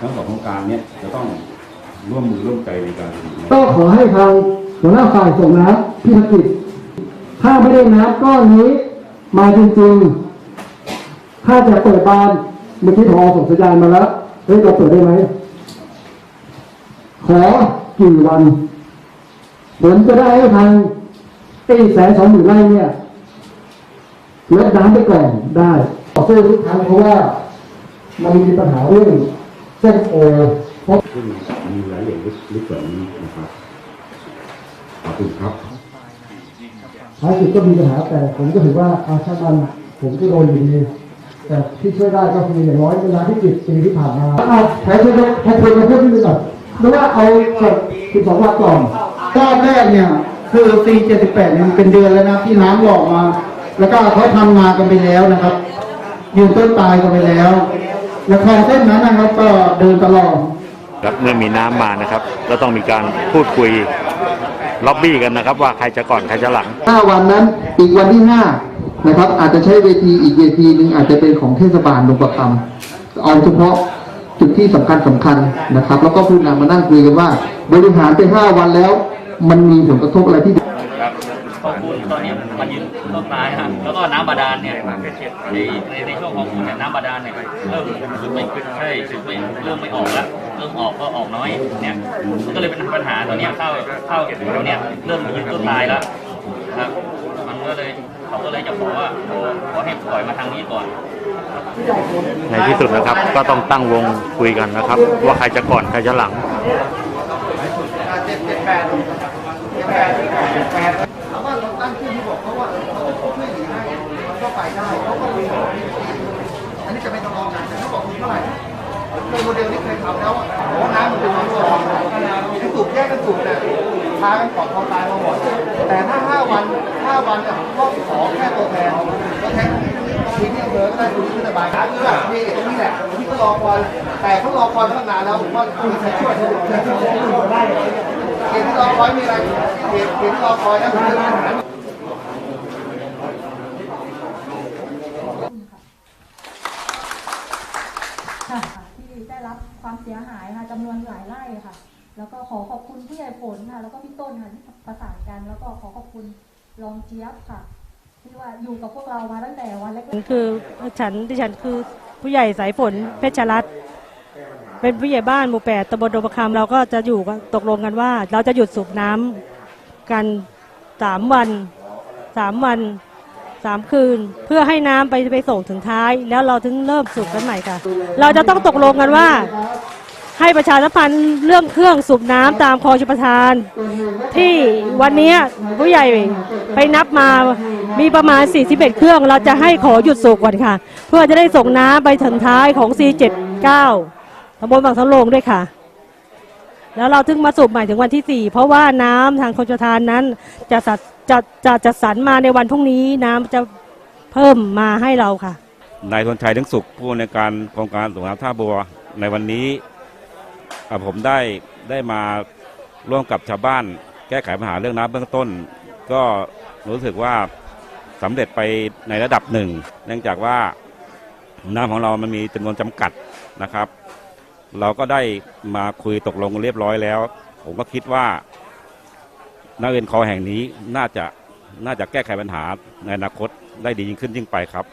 ทั้งสองโครงการเนี้ยจะต้องร่วมมือร่วมใจในการก็ขอให้ทางหัวหน้าฝ่ายส่งน้ำพิธกิจถ้าไม่ได้น้ำก้อนนี้มาจริงๆ ถ้าจะเปิดบานเมื่อกี้ทอส่งสัญญาณมาแล้วเฮ้ยเราเปิดได้ไหมขอกี่วันผมจะได้ให้ทางตีแสนสองหมื่นไร่เนี่ยลดน้ำไปก่อนได้ขอเสื้อทุกครั้งเพราะว่ามันมีปัญหาเรื่อง ส้นโอเพราะซึ่งมีรายละเอียดลึกกว่านี้นะครับขอบคุณครับท้ายสุดก็มีปัญหาแต่ผมก็ถือว่าอาชามันผมก็โดนอยู่ดีแต่ที่ช่วยได้ก็คืออย่างน้อยเวลาที่ปิดปีที่ผ่านมาเอาใช้ช่วยใช้คนมาเพิ่มขึ้นก่อนหรือว่าเอากดสิบสองวันก่อนรอบแรกเนี่ยคือปี78เนี่ยมันเป็นเดือนแล้วนะที่น้ำหลอกมา แล้วก็เขาทำนากันไปแล้วนะครับยืนต้นตายกันไปแล้วแล้วคลองเส้นนั้นนะครับก็เดินตลอดครับเมื่อมีน้ำมานะครับก็ต้องมีการพูดคุยล็อบบี้กันนะครับ ว่าใครจะก่อนใครจะหลัง ห้าวันนั้นอีกวันที่ห้านะครับ อาจจะใช้เวทีอีกเวทีหนึ่งอาจจะเป็นของเทศบาลดงประคำเอาเฉพาะจุดที่สำคัญสำคัญนะครับ แล้วก็ผู้นำมานั่งคุยกันว่า บริหารไปห้าวันแล้ว มันมีผลกระทบอะไรที่ครับ ข้อมูลตอนนี้มันยืนต้นไม้ฮะแล้วก็น้ำบาดาลเนี่ยในในในช่วงของคุณเนี่ยน้ำบาดาลเนี่ยเริ่มสึกไม่ใช่สึกไม่เริ่มไม่ออกแล้วเริ่มออกก็ออกน้อยเนี่ยมันก็เลยเป็นปัญหาตอนนี้ข้าวข้าวเราเนี่ยเริ่มยืนต้นตายแล้วครับมันก็เลยเขาก็เลยจะขอกว่าขอให้ปล่อยมาทางนี้ก่อนในที่สุดนะครับก็ต้องตั้งวงคุยกันนะครับ ว่าใครจะก่อนใครจะหลัง ในโมเดลที่เคยทำแล้วอะโอ้น้ำมันเป็นน้ำรองที่สูบแยกกันสูบเนี่ยพากันก่อนคอตายมาหมดแต่ถ้า 5 วัน 5 วันเนี่ยก็ขอแค่ตัวแทนตัวแทนทีที่อำเภอก็ได้คุณที่สบายครับคือแบบมีตรงนี้แหละที่ก็รอคอยแต่เขารอคอยตั้งนานแล้วผมว่าคุณจะช่วยเขาได้เหตุที่รอคอยมีอะไรเหตุเหตุที่รอคอยนะคือเรื่ออาหา รค่ะที่ได้รับความเสียหายค่ะจำนวนหลายไร่ค่ะ แล้วก็ขอขอบคุณผู้ใหญ่ผลค่ะ แล้วก็พี่ต้นค่ะที่ประสานกัน แล้วก็ขอขอบคุณรองเจี๊ยบค่ะ ที่ว่าอยู่กับพวกเรามาตั้งแต่วันแรกคือฉันที่ฉันคือผู้ใหญ่สายฝนเพชรรัตน์เป็นผู้ใหญ่บ้านหมู่แปดตำบลดมประคำเราก็จะอยู่ตกลงกันว่า เราจะหยุดสูบน้ำกันสามวันสามวัน สามคืน เพื่อให้น้ำไปไปส่งถึงท้าย แล้วเราถึงเริ่มสูบกันใหม่ค่ะ เราจะต้องตกลงกันว่า ให้ประชาสัมพันธ์เรื่องเครื่องสูบน้ำตามคลองชประทาน ที่วันนี้ผู้ใหญ่ไปนับมามีประมาณ 41 เครื่อง เราจะให้ขอหยุดสูบก่อนค่ะ เพื่อจะได้ส่งน้ำไปถึงท้ายของ C79 ตำบลบางสะโลงด้วยค่ะ แล้วเราถึงมาสูบใหม่ถึงวันที่ 4 เพราะว่าน้ำทางคลองชลประทานนั้นจะสัดจะจะจัดสรรมาในวันพรุ่งนี้น้ำจะเพิ่มมาให้เราค่ะ นายธนชัยทั้งสุขผู้ในการโครงการส่งน้ำท่าบัวในวันนี้ผมได้ได้มาร่วมกับชาวบ้านแก้ไขปัญหาเรื่องน้ำเบื้องต้น ก็รู้สึกว่าสำเร็จไปในระดับหนึ่ง เนื่องจากว่าน้ำของเรามันมีจำนวนจำกัดนะครับ เราก็ได้มาคุยตกลงเรียบร้อยแล้ว ผมก็คิดว่านักเรียนคอแห่งนี้น่าจะน่าจะแก้ไขปัญหาในอนาคตได้ดียิ่งขึ้นยิ่งไปครับ